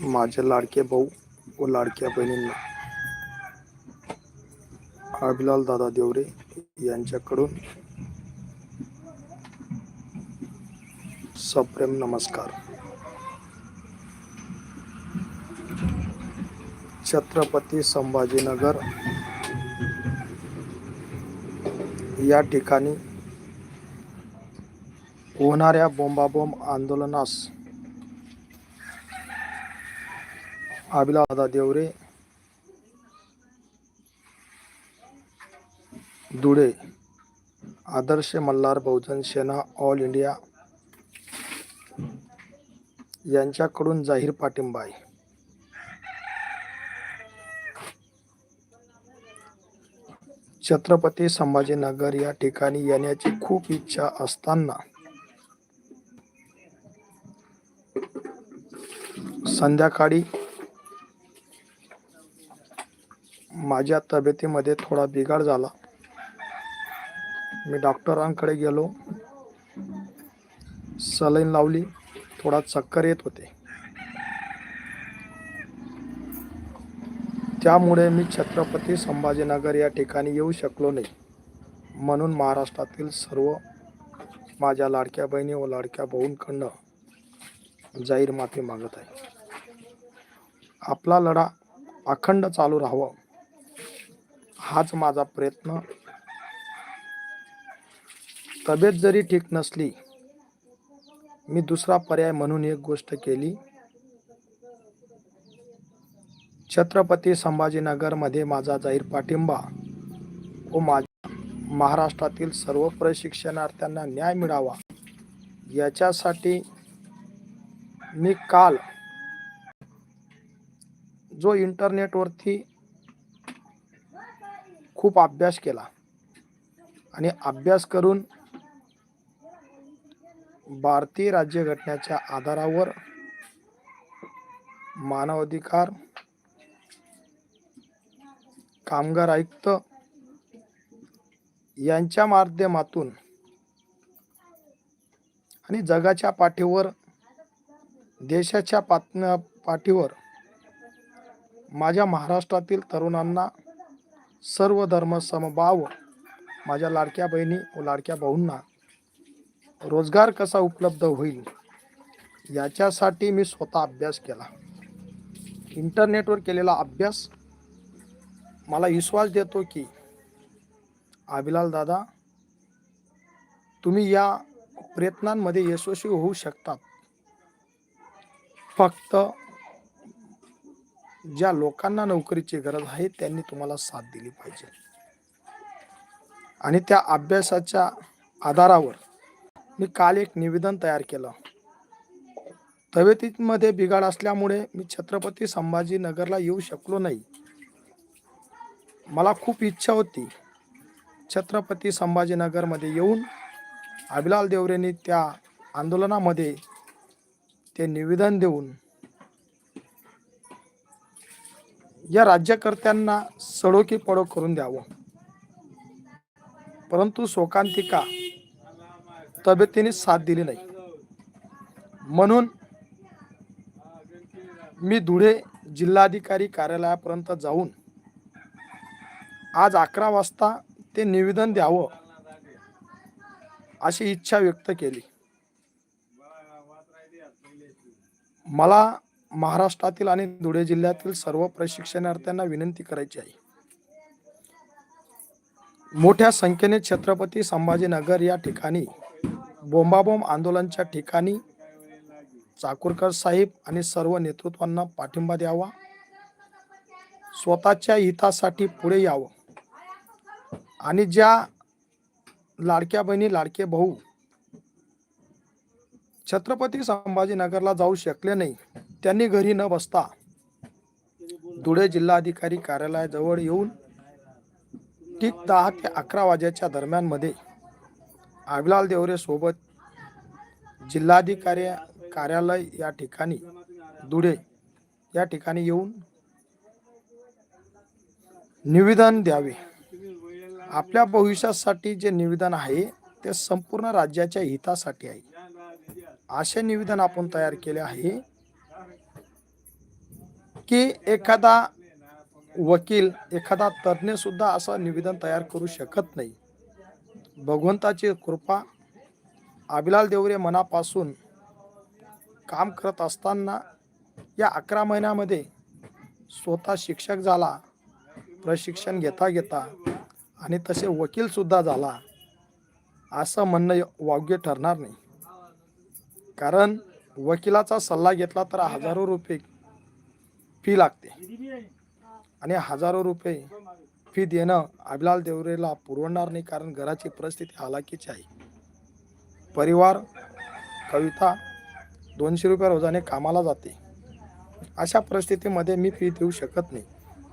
माझे लाडके भाऊ व लाडक्या बहिणींना. अभिलाल दादा देवरे यांच्याकडून सप्रेम नमस्कार. छत्रपती संभाजीनगर या ठिकाणी होणाऱ्या बोंबाबोंब आंदोलनास दादा देवरे धुळे आदर्श मल्हार बहुजन सेना ऑल इंडिया यांच्याकडून जाहीर पाठिंबा आहे. छत्रपती संभाजीनगर या ठिकाणी येण्याची खूप इच्छा असताना संध्याकाळी माझ्या तब्येतीमध्ये थोडा बिघाड झाला. मी डॉक्टरांकडे गेलो. सलाईन लावली. थोडा चक्कर येत होते. त्यामुळे मी छत्रपती संभाजीनगर या ठिकाणी येऊ शकलो नाही. म्हणून महाराष्ट्रातील सर्व माझ्या लाडक्या बहिणी व लाडक्या भाऊंकडनं जाहीर माफी मागत आहे. आपला लढा अखंड चालू राहावं. हाच माझा प्रयत्न. तब्येत जरी ठीक नसली मी दुसरा पर्याय म्हणून एक गोष्ट केली. छत्रपती संभाजीनगरमध्ये माझा जाहीर पाठिंबा व माझ्या महाराष्ट्रातील सर्व प्रशिक्षणार्थ्यांना न्याय मिळावा याच्यासाठी मी काल जो इंटरनेटवरती खूप अभ्यास केला. आणि अभ्यास करून भारतीय राज्यघटनेच्या आधारावर मानवाधिकार कामगार आयुक्त यांच्या माध्यमातून आणि जगाच्या पाठीवर देशाच्या पात पाठीवर माझ्या महाराष्ट्रातील तरुणांना सर्व धर्म समभाव माझ्या लाडक्या बहिणी व लाडक्या भाऊंना रोजगार कसा उपलब्ध होईल याच्यासाठी मी स्वतः अभ्यास केला. इंटरनेटवर केलेला अभ्यास मला विश्वास देतो की अभिलाल दादा तुम्ही या प्रयत्नांमध्ये यशस्वी होऊ शकतात. फक्त ज्या लोकांना नोकरीची गरज आहे त्यांनी तुम्हाला साथ दिली पाहिजे. आणि त्या अभ्यासाच्या आधारावर मी काल एक निवेदन तयार केलं. तब्येतीमध्ये बिघाड असल्यामुळे मी छत्रपती संभाजीनगरला येऊ शकलो नाही. मला खूप इच्छा होती छत्रपती संभाजीनगरमध्ये येऊन अभिलाल देवरेंनी त्या आंदोलनामध्ये ते निवेदन देऊन या राज्यकर्त्यांना सडोकी पडो करून द्यावं. परंतु शोकांतिका तब्येतीने साथ दिली नाही. म्हणून मी धुळे जिल्हाधिकारी कार्यालयापर्यंत जाऊन आज अकरा वाजता ते निवेदन द्यावं अशी इच्छा व्यक्त केली. मला महाराष्ट्रातील आणि धुळे जिल्ह्यातील सर्व प्रशिक्षणार्थ्यांना विनंती करायची आहे. मोठ्या संख्येने छत्रपती संभाजीनगर या ठिकाणी बोंबाबोंब आंदोलनच्या ठिकाणी चाकूरकर साहेब आणि सर्व नेतृत्वांना पाठिंबा द्यावा. स्वतःच्या हितासाठी पुढे यावं. आणि ज्या लाडक्या बहिणी लाडके भाऊ छत्रपती संभाजीनगरला जाऊ शकले नाही त्यांनी घरी न बसता धुळे जिल्हाधिकारी कार्यालयाजवळ येऊन ठीक दहा ते अकरा वाजेच्या दरम्यानमध्ये अभिलाल देवरे सोबत जिल्हाधिकारी कार्यालय या ठिकाणी धुळे या ठिकाणी येऊन निवेदन द्यावे. आपल्या भविष्यासाठी जे निवेदन आहे ते संपूर्ण राज्याच्या हितासाठी आहे. असे निवेदन आपण तयार केले आहे. की एखादा वकील एखादा तज्ज्ञ सुद्धा असं निवेदन तयार करू शकत नाही. भगवंताची कृपा आबिलाल देवरे मनापासून काम करत असताना या अकरा महिन्यामध्ये स्वतः शिक्षक झाला प्रशिक्षण घेता घेता आणि तसे वकीलसुद्धा झाला असं म्हणणं वाग्य ठरणार नाही. कारण वकिलाचा सल्ला घेतला तर हजारो रुपये फी लागते. आणि हजारो रुपये फी देणं अभिलाल देवरेला पुरवणार नाही कारण घराची परिस्थिती हालाकीची आहे. परिवार कविता दोनशे रुपये रोजाने कामाला जाते. अशा परिस्थितीमध्ये मी फी देऊ शकत नाही.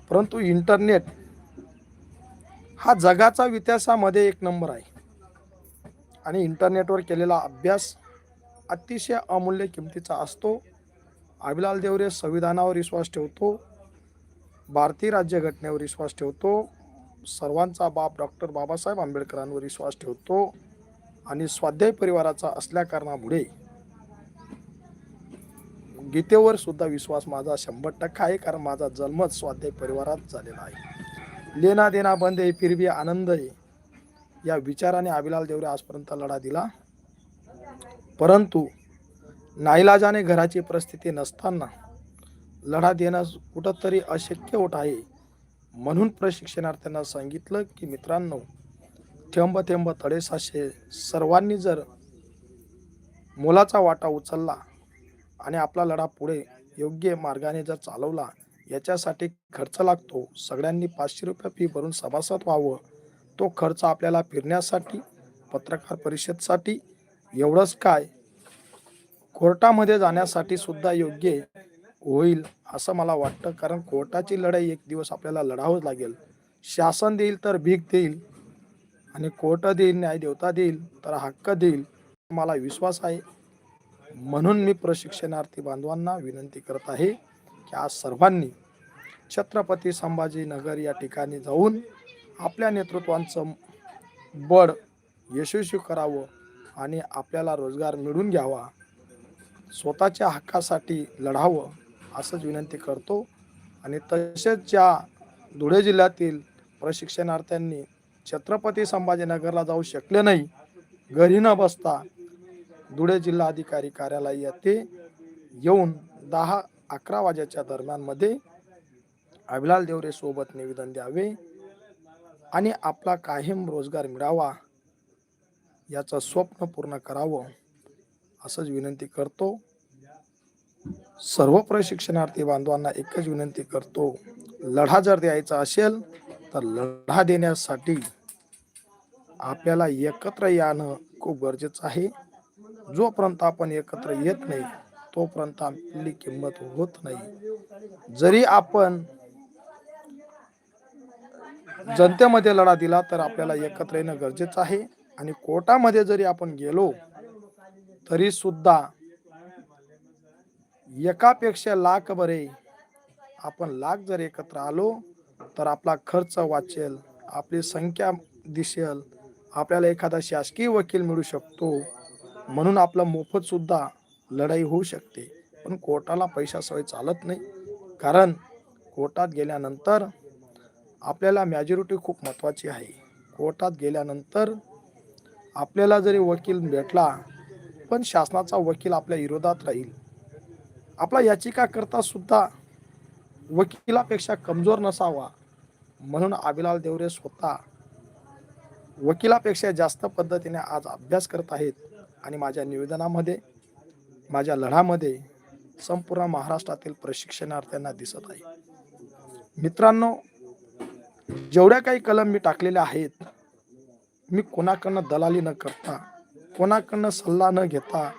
परंतु इंटरनेट हा जगाचा इतिहासामध्ये एक नंबर आहे. आणि इंटरनेटवर केलेला अभ्यास अतिशय अमूल्य किमतीचा असतो. अभिलाल देवरे संविधानावर विश्वास ठेवतो भारतीय राज्यघटनेवर विश्वास ठेवतो सर्वांचा बाप डॉक्टर बाबासाहेब आंबेडकरांवर विश्वास ठेवतो आणि स्वाध्याय परिवाराचा असल्याकारणामुळे गीतेवर सुद्धा विश्वास माझा शंभर टक्का आहे कारण माझा जन्मच स्वाध्याय परिवारात झालेला आहे. लेना देना बंद आहे फिरवी आनंद आहे या विचाराने अभिलाल देवरे आजपर्यंत लढा दिला. परंतु नाईलाजाने घराची परिस्थिती नसताना लढा देणं कुठंतरी अशक्य होत आहे म्हणून प्रशिक्षणार्थ्यांना सांगितलं की मित्रांनो थेंब थेंब तडे साशे. सर्वांनी जर मोलाचा वाटा उचलला आणि आपला लढा पुढे योग्य मार्गाने जर चालवला याच्यासाठी खर्च लागतो. सगळ्यांनी पाचशे रुपये फी भरून सभासद व्हावं. तो खर्च आपल्याला फिरण्यासाठी पत्रकार परिषदसाठी एवढंच काय? कोर्टामध्ये जाण्यासाठी सुद्धा योग्य होईल असं मला वाटतं. कारण कोर्टाची लढाई एक दिवस आपल्याला लढावंच लागेल. शासन देईल तर भीक देईल आणि कोर्ट देईल न्याय देवता देईल तर हक्क देईल. मला विश्वास आहे. म्हणून मी प्रशिक्षणार्थी बांधवांना विनंती करत आहे की आज सर्वांनी छत्रपती संभाजीनगर या ठिकाणी जाऊन आपल्या नेतृत्वांचं बळ यशस्वी करावं आणि आपल्याला रोजगार मिळून घ्यावा. स्वतःच्या हक्कासाठी लढावं असंच विनंती करतो. आणि तसेच ज्या धुळे जिल्ह्यातील प्रशिक्षणार्थ्यांनी छत्रपती संभाजीनगरला जाऊ शकले नाही घरी न बसता धुळे जिल्हा अधिकारी कार्यालय येथे येऊन दहा अकरा वाजेच्या दरम्यानमध्ये अभिलाल देवरे सोबत निवेदन द्यावे आणि आपला कायम रोजगार मिळावा याचं स्वप्न पूर्ण करावं. असंच विनंती करतो. सर्व प्रशिक्षणार्थी बांधवांना एकच विनंती करतो. लढा जर द्यायचा असेल तर लढा देण्यासाठी आपल्याला एकत्र येणं खूप गरजेचं आहे. जोपर्यंत आपण एकत्र येत नाही तोपर्यंत आपली किंमत होत नाही. जरी आपण जनतेमध्ये लढा दिला तर आपल्याला एकत्र येणं गरजेचं आहे. आणि कोर्टामध्ये जरी आपण गेलो तरी सुद्धा एकापेक्षा लाख बरे आपण लाख जर एकत्र आलो तर आपला खर्च वाचेल आपली संख्या दिसेल आपल्याला एखादा शासकीय वकील मिळू शकतो. म्हणून आपलं मोफत सुद्धा लढाई होऊ शकते. पण कोर्टाला पैशाशिवाय चालत नाही. कारण कोर्टात गेल्यानंतर आपल्याला मॅजॉरिटी खूप महत्त्वाची आहे. कोर्टात गेल्यानंतर आपल्याला जरी वकील भेटला पण शासनाचा वकील आपल्या विरोधात राहील. आपला याचिका करता सुद्धा वकिलापेक्षा कमजोर नसावा म्हणून आबिलाल देवरे स्वतः वकिलापेक्षा जास्त पद्धतीने आज अभ्यास करत आहेत आणि माझ्या निवेदनामध्ये माझ्या लढामध्ये संपूर्ण महाराष्ट्रातील प्रशिक्षणार्थ्यांना दिसत आहे. मित्रांनो जेवढ्या काही कलम मी टाकलेल्या आहेत मी कोणाकडनं दलाली न करता कोणाकडनं सल्ला न घेता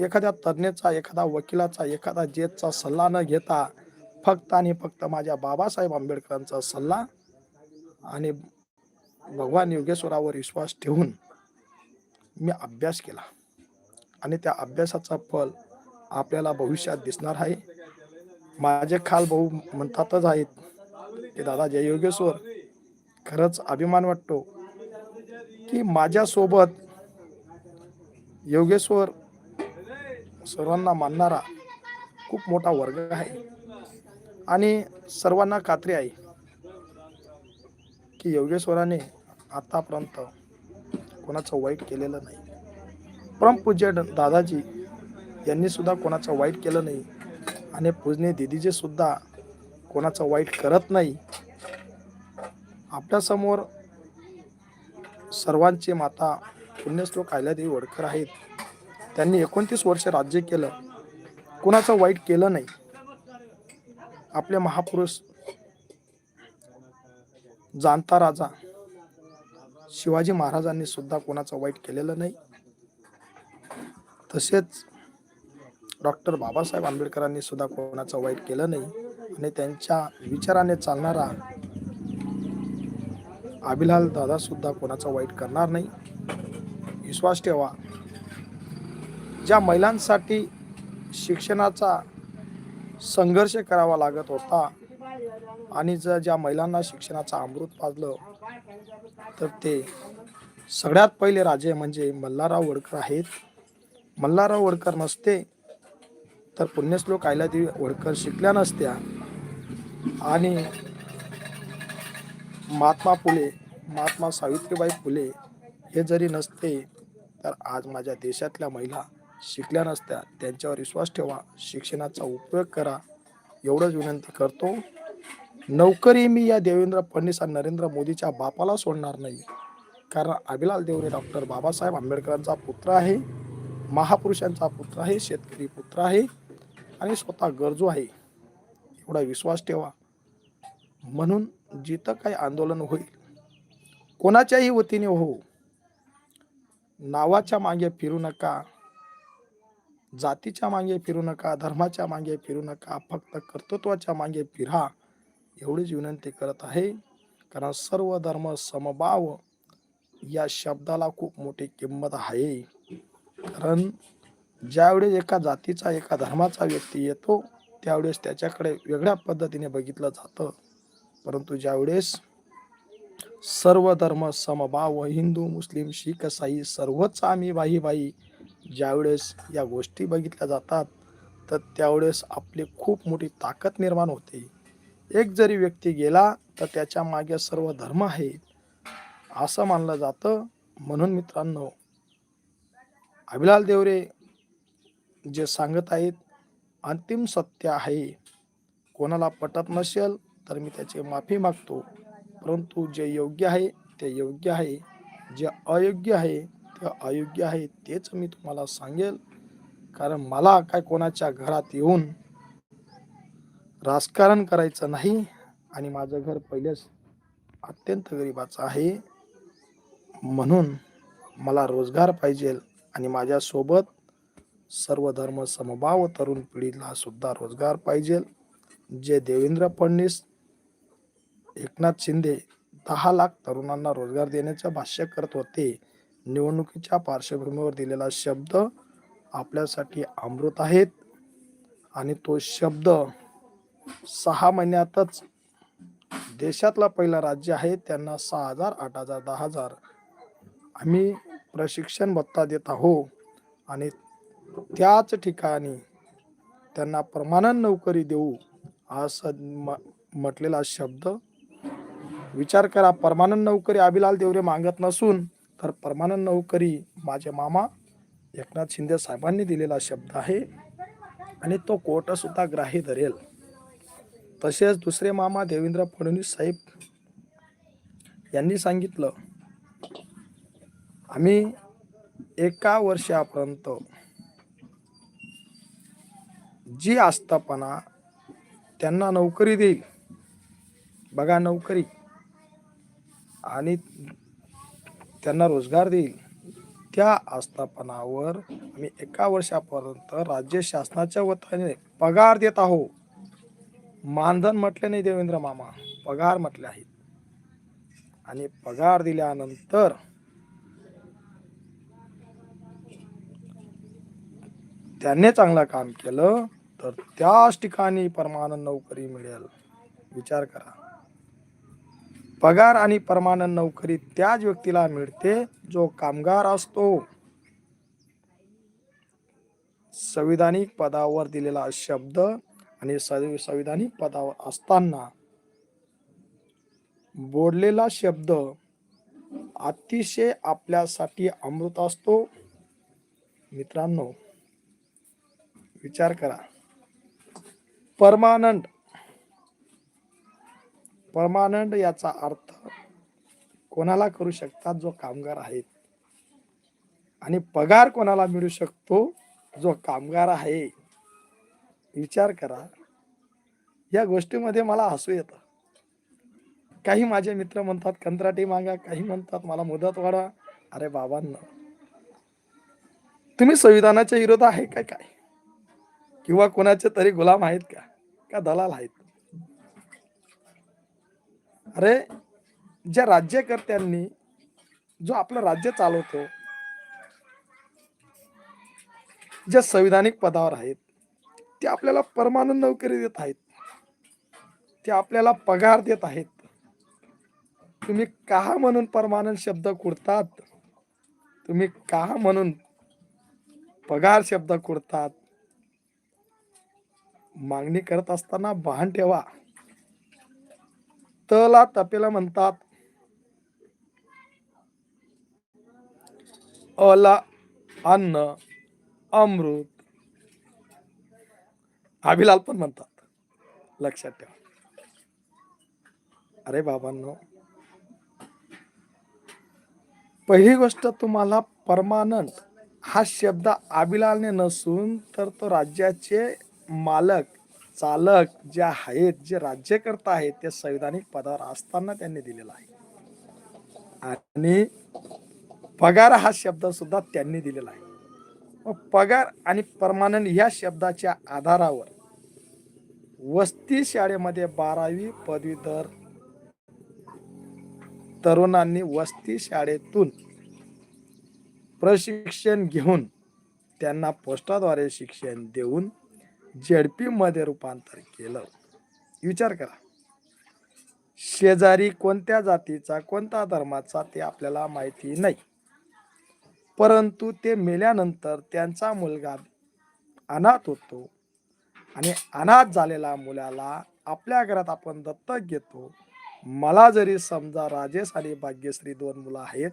एखाद्या तज्ज्ञाचा एखादा वकिलाचा एखादा जेतचा सल्ला न घेता फक्त आणि फक्त माझ्या बाबासाहेब आंबेडकरांचा सल्ला आणि भगवान योगेश्वरावर विश्वास ठेवून मी अभ्यास केला. आणि त्या अभ्यासाचा फल आपल्याला भविष्यात दिसणार आहे. माझे खाल भाऊ म्हणतातच आहेत की दादा जय योगेश्वर. खरंच अभिमान वाटतो की माझ्यासोबत योगेश्वर सर्वांना मानणारा खूप मोठा वर्ग आहे. आणि सर्वांना खात्री आहे की योगेश्वराने आतापर्यंत कोणाचं वाईट केलेलं नाही. परमपूज्य दादाजी यांनी सुद्धा कोणाचं वाईट केलं नाही आणि पूजने दिदीजे सुद्धा कोणाचं वाईट करत नाही. आपल्यासमोर सर्वांची माता पुण्यश्लोक अहिल्यादेवी वडकर आहेत. त्यांनी एकोणतीस वर्ष राज्य केलं. कुणाचं वाईट केलं नाही. आपले महापुरुष जाणता राजा शिवाजी महाराजांनी सुद्धा कोणाचं वाईट केलेलं नाही. तसेच डॉक्टर बाबासाहेब आंबेडकरांनी सुद्धा कोणाचं वाईट केलं नाही. आणि त्यांच्या विचाराने चालणारा अभिलाल दादा सुद्धा कोणाचं वाईट करणार नाही. विश्वास ठेवा. ज्या महिलांसाठी शिक्षणाचा संघर्ष करावा लागत होता आणि जर ज्या महिलांना शिक्षणाचा अमृत पाजलं तर ते सगळ्यात पहिले राजे म्हणजे मल्हारराव वडकर आहेत. मल्हारराव वडकर नसते तर पुण्यश्लोक अहिल्यादेवी वडकर शिकल्या नसत्या. आणि महात्मा फुले महात्मा सावित्रीबाई फुले हे जरी नसते तर आज माझ्या देशातल्या महिला शिकल्या नसत्या. त्यांच्यावर विश्वास ठेवा. शिक्षणाचा उपयोग करा. एवढंच विनंती करतो. नोकरी मी या देवेंद्र फडणवीस आणि नरेंद्र मोदीच्या बापाला सोडणार नाही. कारण अभिलाल देवरे डॉक्टर बाबासाहेब आंबेडकरांचा पुत्र आहे. महापुरुषांचा पुत्र आहे. शेतकरी पुत्र आहे. आणि स्वतः गरजू आहे. एवढा विश्वास ठेवा. म्हणून जिथं काही आंदोलन होईल कोणाच्याही वतीने हो. नावाच्या मागे फिरू नका. जातीच्या मागे फिरू नका. धर्माच्या मागे फिरू नका. फक्त कर्तृत्वाच्या मागे फिरा. एवढीच विनंती करत आहे. कारण सर्व धर्म समभाव या शब्दाला खूप मोठी किंमत आहे. कारण ज्यावेळेस एका जातीचा एका धर्माचा व्यक्ती येतो त्यावेळेस त्याच्याकडे वेगळ्या पद्धतीने बघितलं जातं. परंतु ज्यावेळेस सर्व धर्म समभाव हिंदू मुस्लिम शीख साई सर्वच आम्ही बाई बाई ज्यावेळेस या गोष्टी बघितल्या जातात तर त्यावेळेस आपली खूप मोठी ताकद निर्माण होते. एक जरी व्यक्ती गेला तर त्याच्यामागे सर्व धर्म आहे असं मानलं जातं. म्हणून मित्रांनो अभिलाल देवरे जे सांगत आहेत अंतिम सत्य आहे. कोणाला पटत नसेल तर मी त्याची माफी मागतो. परंतु जे योग्य आहे ते योग्य आहे. जे अयोग्य आहे ते अयोग्य आहे तेच मी तुम्हाला सांगेल. कारण मला काय कोणाच्या घरात येऊन राजकारण करायचं नाही आणि माझं घर पहिलेच अत्यंत गरिबाचं आहे म्हणून मला रोजगार पाहिजे आणि माझ्यासोबत सर्व धर्म समभाव तरुण पिढीला सुद्धा रोजगार पाहिजे. जे देवेंद्र फडणवीस एकनाथ शिंदे दहा लाख तरुणांना रोजगार देण्याचं भाष्य करत होते. निवडणुकीच्या पार्श्वभूमीवर दिलेला शब्द आपल्यासाठी अमृत आहेत. आणि तो शब्द सहा महिन्यातच देशातला पहिला राज्य आहे. त्यांना सहा हजार आठ हजार दहा हजार आम्ही प्रशिक्षण भत्ता देत आहो आणि त्याच ठिकाणी त्यांना परमानंट नोकरी देऊ असं म म्हटलेला शब्द विचार करा परमानंद नोकरी अभिलाल देवरे मागत नसून तर परमानंद नोकरी माझे मामा एकनाथ शिंदे साहेबांनी दिलेला शब्द आहे आणि तो कोर्टसुद्धा ग्राही धरेल. तसेच दुसरे मामा देवेंद्र फडणवीस साहेब यांनी सांगितलं आम्ही एका वर्षापर्यंत जी आस्थापना त्यांना नोकरी देईल बघा नोकरी आणि त्यांना रोजगार देईल. त्या आस्थापनावर आम्ही एका वर्षापर्यंत राज्य शासनाच्या वतीने पगार देत आहो मानधन म्हटले नाही देवेंद्र मामा पगार म्हटले आहेत. आणि पगार दिल्यानंतर त्यांनी चांगलं काम केलं तर त्याच ठिकाणी परमानंद नोकरी मिळेल. विचार करा. पगार आणि परमानंद नोकरी त्याच व्यक्तीला मिळते जो कामगार असतो. संविधानिक पदावर दिलेला शब्द आणि संविधानिक पदावर असताना बोललेला शब्द अतिशय आपल्यासाठी अमृत असतो. मित्रांनो विचार करा. परमानंट परमानंट याचा अर्थ कोणाला करू शकतात जो कामगार आहेत? आणि पगार कोणाला मिळू शकतो जो कामगार आहे? विचार करा. या गोष्टीमध्ये मला हसू येतं. काही माझे मित्र म्हणतात कंत्राटी मागा. काही म्हणतात मला मुदत वाढवा. अरे बाबांना. तुम्ही संविधानाच्या विरोध आहे का काय? किंवा कोणाचे तरी गुलाम आहेत का? का दलाल आहेत? अरे ज्या राज्यकर्त्यांनी जो आपलं राज्य चालवतो ज्या संविधानिक पदावर आहेत ते आपल्याला परमानंद नोकरी देत आहेत ते आपल्याला पगार देत आहेत. तुम्ही का म्हणून परमानंद शब्द कुडतात? तुम्ही का म्हणून पगार शब्द कुडतात? मागणी करत असताना भान ठेवा. तला तपेला म्हणतात. अला अन्न अमृत. अभिलाल पण म्हणतात. लक्षात ठेवा. अरे बाबांनो. पहिली गोष्ट तुम्हाला परमानंट हा शब्द अभिलालने नसून तर तो राज्याचे मालक चालक जे आहेत जे राज्यकर्ता आहेत ते संविधानिक पदावर असताना त्यांनी दिलेला आहे. आणि पगार हा शब्द सुद्धा त्यांनी दिलेला आहे. मग पगार आणि परमानंट या शब्दाच्या आधारावर वस्ती शाळेमध्ये बारावी पदवीधर तरुणांनी वस्ती शाळेतून प्रशिक्षण घेऊन त्यांना पोस्टाद्वारे शिक्षण देऊन जेडपी मध्ये रूपांतर केलं. विचार करा. शेजारी कोणत्या जातीचा कोणत्या धर्माचा ते आपल्याला माहिती नाही. परंतु ते मेल्यानंतर त्यांचा मुलगा अनाथ होतो आणि अनाथ झालेल्या मुलाला आपल्या घरात आपण दत्तक घेतो. मला जरी समजा राजेश आणि भाग्यश्री दोन मुलं आहेत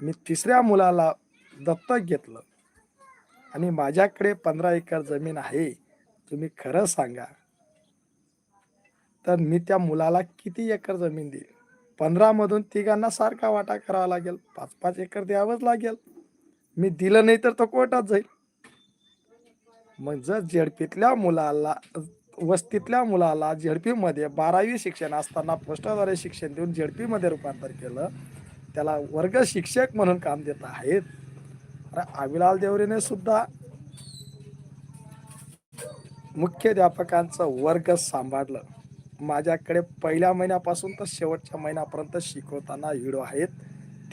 मी तिसऱ्या मुलाला दत्तक घेतलं आणि माझ्याकडे पंधरा एकर जमीन आहे तुम्ही खरं सांगा. तर मी त्या मुलाला किती एकर जमीन देईल पंधरा मधून तिघांना सारखा वाटा करावा लागेल. पाच पाच एकर द्यावंच लागेल. मी दिलं नाही तर तो कोर्टात जाईल. मग जर झेडपीतल्या मुलाला वस्तीतल्या मुलाला झेडपीमध्ये बारावी शिक्षण असताना पोस्टाद्वारे शिक्षण देऊन झेडपीमध्ये रूपांतर केलं त्याला वर्ग शिक्षक म्हणून काम देत आहेत. अरे अभिलाल देवरेने सुद्धा मुख्याध्यापकांचं वर्ग सांभाळलं. माझ्याकडे पहिल्या महिन्यापासून तर शेवटच्या महिन्यापर्यंत शिकवताना व्हिडिओ आहेत.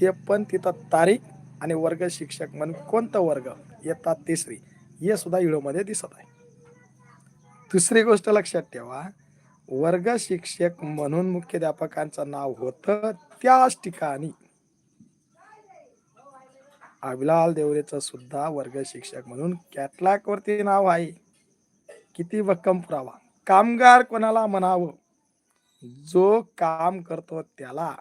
ते पण तिथं तारीख आणि वर्ग शिक्षक म्हणून कोणतं वर्ग? येतात तिसरी. हे सुद्धा व्हिडिओमध्ये दिसत आहे. दुसरी गोष्ट लक्षात ठेवा. वर्ग शिक्षक म्हणून मुख्याध्यापकांचं नाव होतं त्याच ठिकाणी. अभिलाल देवरेचं सुद्धा वर्ग शिक्षक म्हणून कॅटलॉग वरती नाव आहे. किती भक्कम पुरावा. कामगार कोणाला म्हणावं? जो काम करतो त्याला.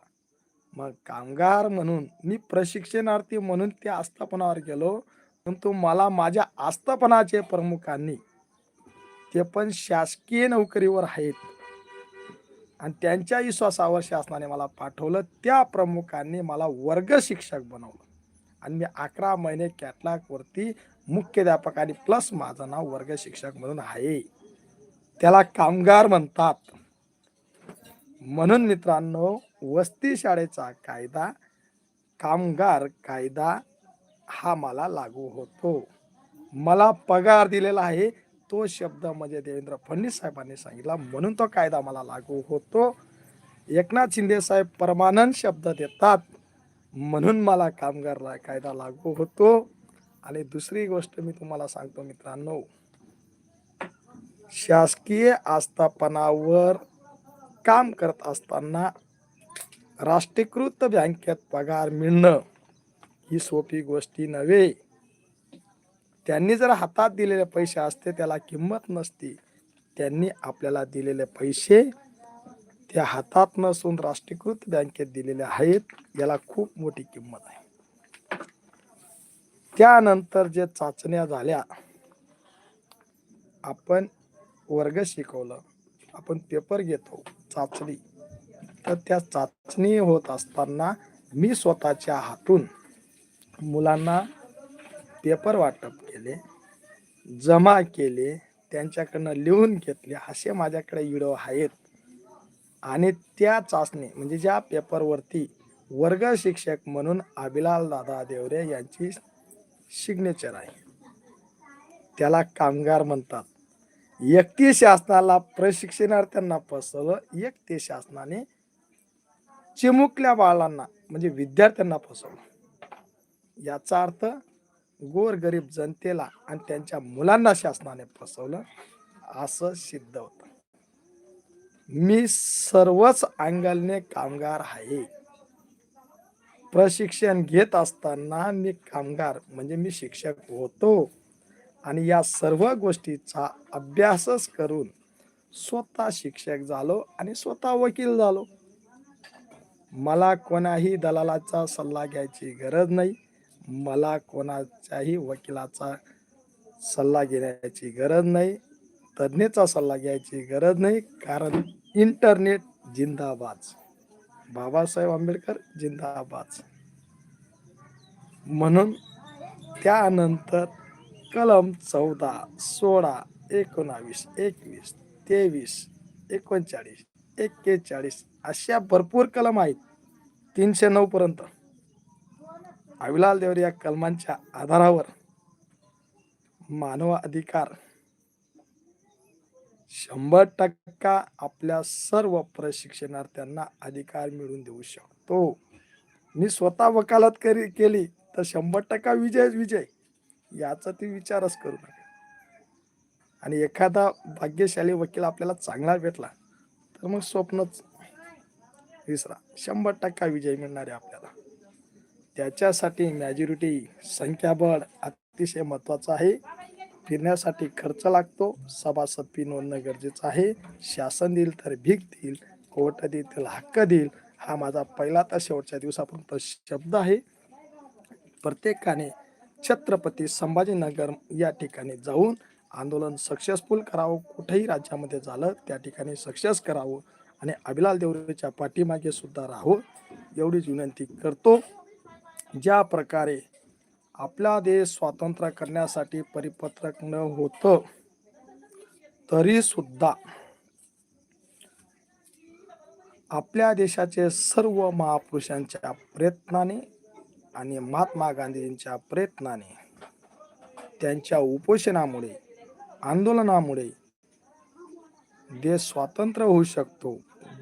मग कामगार म्हणून मी प्रशिक्षणार्थी म्हणून त्या आस्थापनावर गेलो. परंतु मला माझ्या आस्थापनाचे प्रमुखांनी ते पण शासकीय नोकरीवर आहेत. आणि त्यांच्या विश्वासावर शासनाने मला पाठवलं. त्या प्रमुखांनी मला वर्ग शिक्षक बनवलं. आणि मी अकरा महिने कॅटलॉगवरती मुख्याध्यापक आणि प्लस माझं नाव वर्ग शिक्षक म्हणून आहे. त्याला कामगार म्हणतात. म्हणून मित्रांनो वस्ती शाळेचा कायदा कामगार कायदा हा मला लागू होतो. मला पगार दिलेला आहे. तो शब्द म्हणजे देवेंद्र फडणवीस साहेबांनी सांगितला. म्हणून तो कायदा मला लागू होतो. एकनाथ शिंदे साहेब परमानंद शब्द देतात. म्हणून मला कामगार कायदा लागू होतो. आणि दुसरी गोष्ट मी तुम्हाला सांगतो मित्रांनो शासकीय आस्थापनावर काम करत असताना राष्ट्रीयकृत बँकेत पगार मिळणं ही सोपी गोष्टी नव्हे. त्यांनी जर हातात दिलेले पैसे असते त्याला किंमत नसती त्यांनी आपल्याला दिलेले पैसे त्या हातात नसून राष्ट्रीयकृत बँकेत दिलेले आहेत याला खूप मोठी किंमत आहे. त्यानंतर जे चाचण्या झाल्या आपण वर्ग शिकवलं आपण पेपर घेतो चाचणी. तर त्या चाचणी होत असताना मी स्वतःच्या हातून मुलांना पेपर वाटप केले जमा केले त्यांच्याकडनं लिहून घेतले असे माझ्याकडे व्हिडिओ आहेत. आणि त्या चाचणी म्हणजे ज्या पेपरवरती वर्ग शिक्षक म्हणून अभिलाल दादा देवरे यांची सिग्नेचर आहे. त्याला कामगार म्हणतात. एक शासनाला प्रशिक्षणार्थ्यांना फसवलं. एक ते शासनाने चिमुकल्या बाळांना म्हणजे विद्यार्थ्यांना फसवलं. याचा अर्थ गोरगरीब जनतेला आणि त्यांच्या मुलांना शासनाने फसवलं. असं सिद्ध होतं. मी सर्वच अँगलने कामगार आहे. प्रशिक्षण घेत असताना मी कामगार म्हणजे मी शिक्षक होतो. आणि या सर्व गोष्टीचा अभ्यासच करून स्वतः शिक्षक झालो आणि स्वतः वकील झालो. मला कोणाही दलालाचा सल्ला घ्यायची गरज नाही. मला कोणाच्याही वकिलाचा सल्ला घेण्याची गरज नाही. तज्ज्ञेचा सल्ला घ्यायची गरज नाही. कारण इंटरनेट जिंदाबाद. बाबासाहेब आंबेडकर जिंदाबाद. म्हणून त्यानंतर कलम चौदा सोळा एकोणावीस एकवीस तेवीस एकोणचाळीस एक्केचाळीस अशा भरपूर कलम आहेत. तीनशे नऊ पर्यंत. अविलाल देवर या कलमांच्या आधारावर मानव अधिकार शंभर टक्का आपल्या सर्व प्रशिक्षणार्थ्यांना अधिकार मिळवून देऊ शकतो. मी स्वतः वकालत करी केली तर शंभर टक्का विजय विजय. याचा ती विचारच करू नका. आणि एखादा भाग्यशाली वकील आपल्याला चांगला भेटला तर मग स्वप्नच विसरा. शंभर टक्का विजय मिळणार आहे आपल्याला. त्याच्यासाठी मॅज्युरिटी संख्याबळ अतिशय महत्वाचं आहे. फिरण्यासाठी खर्च लागतो. सभासद फी नोंदणं गरजेचं आहे. शासन देईल तर भीक देईल. कोर्ट देईल हक्क देईल. हा माझा पहिला तर शेवटच्या दिवसापर्यंत शब्द आहे. प्रत्येकाने छत्रपती संभाजीनगर या ठिकाणी जाऊन आंदोलन सक्सेसफुल करावं. कुठेही राज्यामध्ये झालं त्या ठिकाणी सक्सेस करावं आणि अभिलाल देवरेच्या पाठीमागे सुद्धा राहावं. एवढीच विनंती करतो. ज्या प्रकारे आपला देश स्वातंत्र्य करण्यासाठी परिपत्रक न होतं तरी सुद्धा आपल्या देशाचे सर्व महापुरुषांच्या प्रयत्नाने आणि महात्मा गांधींच्या प्रयत्नाने त्यांच्या उपोषणामुळे आंदोलनामुळे देश स्वातंत्र्य होऊ शकतो.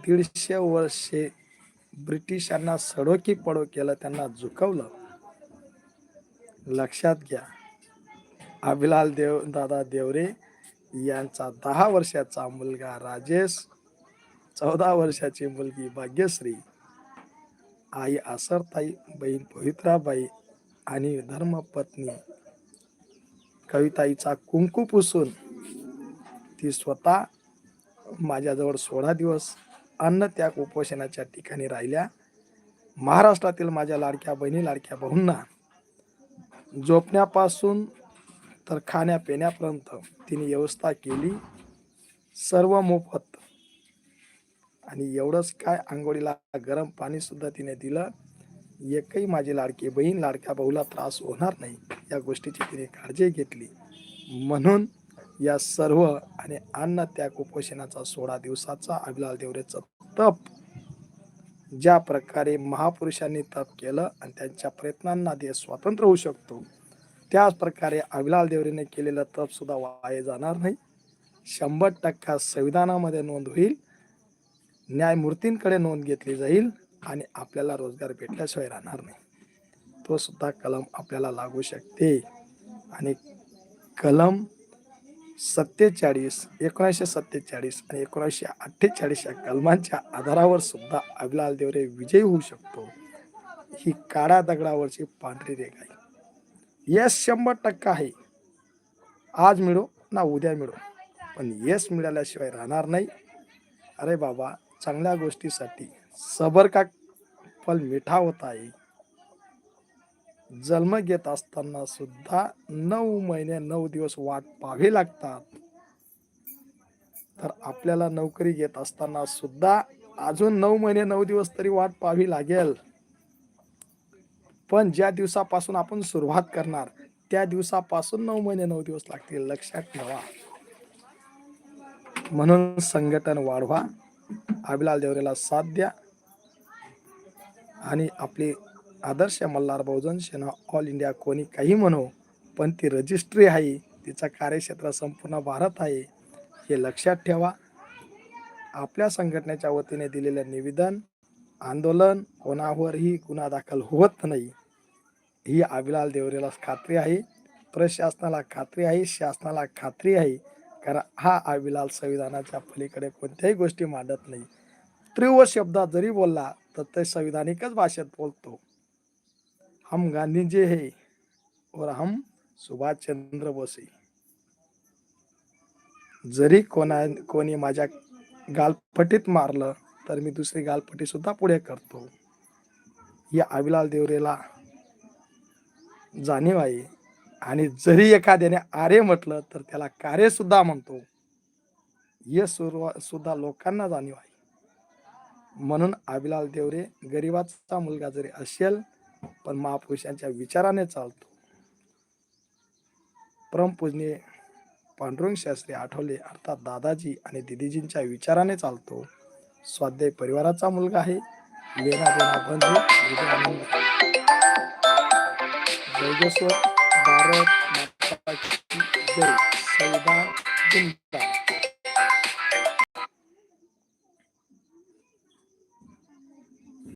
दीडशे वर्षे ब्रिटिशांना सडोकी पडो केलं त्यांना झुकवलं. लक्षात घ्या. अभिलाल देव दादा देवरे यांचा दहा वर्षाचा मुलगा राजेश चौदा वर्षाची मुलगी भाग्यश्री आई आसरताई बहीण पवित्राबाई आणि धर्मपत्नी. कविताईचा कुंकू पुसून ती स्वतः माझ्याजवळ सोळा दिवस अन्न त्याग उपोषणाच्या ठिकाणी राहिल्या. महाराष्ट्रातील माझ्या लाडक्या बहिणी लाडक्या भाऊंना झोपण्यापासून तर खाण्यापिण्यापर्यंत तिने व्यवस्था केली. सर्व मोफत. आणि एवढंच काय आंघोळीला गरम पाणी सुद्धा तिने दिलं. एकही माझी लाडकी बहीण लाडक्या भाऊला त्रास होणार नाही या गोष्टीची तिने काळजी घेतली. म्हणून या सर्व आणि अन्न त्या कुपोषणाचा सोळा दिवसाचा अभिलाल देवरेचं तप ज्या प्रकारे महापुरुषांनी तप केलं आणि त्यांच्या प्रयत्नांना देश स्वतंत्र होऊ शकतो त्याच प्रकारे अभिलाल देवरेने केलेलं तप सुद्धा वाया जाणार नाही. शंभर टक्का संविधानामध्ये नोंद होईल न्यायमूर्तींकडे नोंद घेतली जाईल आणि आपल्याला रोजगार भेटल्याशिवाय राहणार नाही. तो सुद्धा कलम आपल्याला लागू शकते आणि कलम सत्तेचाळीस एकोणीसशे सत्तेचाळीस आणि एकोणीसशे अठ्ठेचाळीस या कलमांच्या आधारावर सुद्धा अभिलाल देवरे विजयी होऊ शकतो. ही काळ्या दगडावरची पांढरी रेख आहे. यश शंभर टक्का आहे. आज मिळो ना उद्या मिळो. पण यश मिळाल्याशिवाय राहणार नाही. अरे बाबा चांगल्या गोष्टीसाठी सबर का फल मिठा होता आहे? जन्म घेत असताना सुद्धा नऊ महिने नऊ दिवस वाट पाहावी लागतात. तर आपल्याला नोकरी घेत असताना सुद्धा अजून नऊ महिने नऊ दिवस तरी वाट पाहावी लागेल. पण ज्या दिवसापासून आपण सुरुवात करणार त्या दिवसापासून नऊ महिने नऊ दिवस लागतील लक्षात ठेवा. म्हणून संघटन वाढवा. अभिलाल देवरेला साथ द्या. आणि आपली आदर्श मल्हार बहुजन सेना ऑल इंडिया कोणी काही म्हणो पण ती रजिस्ट्री आहे तिचा कार्यक्षेत्र संपूर्ण भारत आहे. हे लक्षात ठेवा. आपल्या संघटनेच्या वतीने दिलेलं निवेदन आंदोलन कोणावरही गुन्हा दाखल होत नाही. ही आबिलाल देवरेला खात्री आहे. प्रशासनाला खात्री आहे शासनाला खात्री आहे. कारण हा आबिलाल संविधानाच्या पलीकडे कोणत्याही गोष्टी मांडत नाही. तीव्र शब्दात जरी बोलला तर ते संविधानिकच भाषेत बोलतो. हम गांधीजी है और हम सुभाष चंद्र बोस है। जरी कोणा कोणी माझ्या गालपटीत मारलं तर मी दुसरी गालपटी सुद्धा पुढे करतो. या अभिलाल देवरेला जाणीव आहे. आणि जरी एखाद्याने आर्य म्हटलं तर त्याला कार्य सुद्धा म्हणतो. हे सुद्धा लोकांना जाणीव आहे. म्हणून अभिलाल देवरे गरिबाचा मुलगा जरी असेल पण महापुरुषांच्या विचाराने चालतो. परमपूजनीय पांडुरंग शास्त्री आठवले अर्थात दादाजी आणि दिदीजींच्या विचाराने चालतो. स्वाध्याय परिवाराचा मुलगा आहे. लेना देना बंद है, भारत माता जय. सैदा